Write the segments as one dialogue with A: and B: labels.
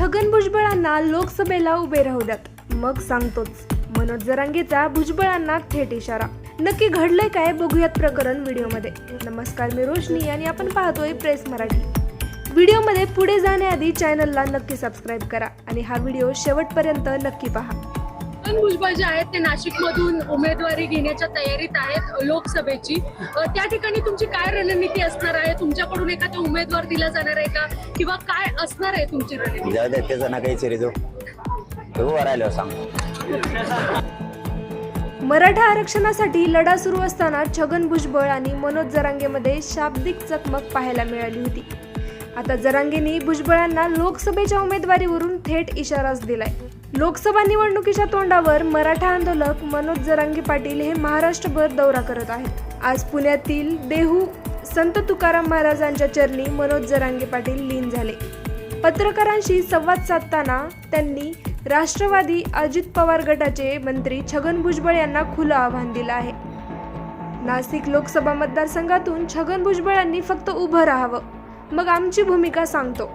A: छगन भुजबळांना लोकसभेला उभे राहू द्यात. मग सांगतोच मनोज जरांगेचा भुजबळांना थेट इशारा. नक्की घडलंय काय बघूयात प्रकरण व्हिडिओमध्ये. नमस्कार मी रोशनी आणि आपण पाहतोय प्रेस मराठी. व्हिडिओमध्ये पुढे जाण्याआधी चॅनलला नक्की सबस्क्राईब करा आणि हा व्हिडिओ शेवटपर्यंत नक्की पहा.
B: छगन भुजबळ जे आहेत ते नाशिकमधून उमेदवारी घेण्याच्या तयारीत आहेत लोकसभेची. त्या ठिकाणी तुमची काय रणनीती असणार आहे? तुमच्याकडून एखादा उमेदवार दिला जाणार आहे का? किंवा काय असणार आहे तुमची रणनीती?
C: जाऊ दे त्याचं नका विचारितो तू राहिलो सांग.
A: मराठा आरक्षणासाठी लढा सुरू असताना छगन भुजबळ आणि मनोज जरांगेमध्ये शाब्दिक चकमक पाहायला मिळाली होती. आता जरांगेंनी भुजबळांना लोकसभेच्या उमेदवारीवरून थेट इशाराच दिलाय. लोकसभा निवडणुकीच्या तोंडावर मराठा आंदोलक मनोज जरांगी पाटील हे महाराष्ट्रभर दौरा करत आहेत. आज पुण्यातील देहू संत तुकाराम महाराजांच्या चरणी मनोज जरांगे पाटील लीन झाले. पत्रकारांशी संवाद साधताना त्यांनी राष्ट्रवादी अजित पवार गटाचे मंत्री छगन भुजबळ यांना खुलं आव्हान दिलं आहे. नाशिक लोकसभा मतदारसंघातून छगन भुजबळांनी फक्त उभं राहावं मग आमची भूमिका सांगतो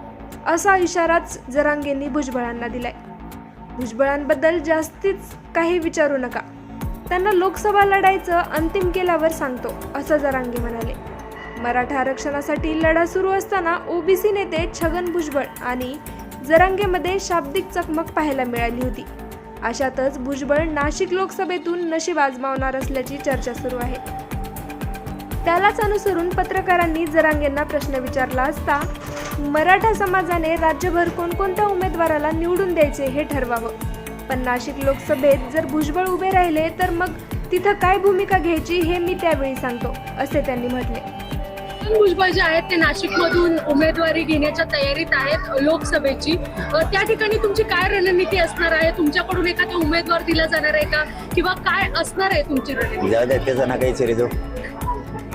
A: असा इशाराच जरांगेंनी भुजबळांना दिलाय. भुजबळांबद्दल जास्तीच काही विचारू नका. त्यांना लोकसभा लढायचं अंतिम केल्यावर सांगतो असं जरांगे म्हणाले. मराठा आरक्षणासाठी लढा सुरू असताना ओबीसी नेते छगन भुजबळ आणि जरांगेमध्ये शाब्दिक चकमक पाहायला मिळाली होती. अशातच भुजबळ नाशिक लोकसभेतून नशीब आजमावणार असल्याची चर्चा सुरू आहे. त्यालाच अनुसरून पत्रकारांनी जरांगेंना प्रश्न विचारला असता मराठा समाजाने राज्यभर कोणकोणत्या उमेदवाराला निवडून द्यायचे हे ठरवावं. पण नाशिक लोकसभेत जर भुजबळ उभे राहिले तर मग तिथं काय भूमिका घ्यायची हे मी त्यावेळी सांगतो असे त्यांनी म्हटले.
B: भुजबळ जे आहेत ते नाशिकमधून उमेदवारी घेण्याच्या तयारीत आहेत लोकसभेची. त्या ठिकाणी तुमची काय रणनीती असणार आहे? तुमच्याकडून एखादा उमेदवार दिला जाणार आहे का? किंवा काय असणार आहे तुमची रणनीती?
C: जाऊ दे त्याचं नका विचारितो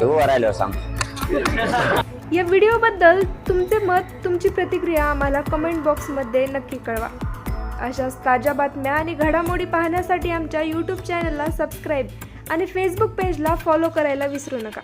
C: तू राहिलो सांग.
A: या व्हिडिओबद्दल तुमचे मत तुमची प्रतिक्रिया आम्हाला कमेंट बॉक्समध्ये नक्की कळवा. अशाच ताज्या बातम्या आणि घडामोडी पाहण्यासाठी आमच्या यूट्यूब चॅनलला सबस्क्राईब आणि फेसबुक पेजला फॉलो करायला विसरू नका.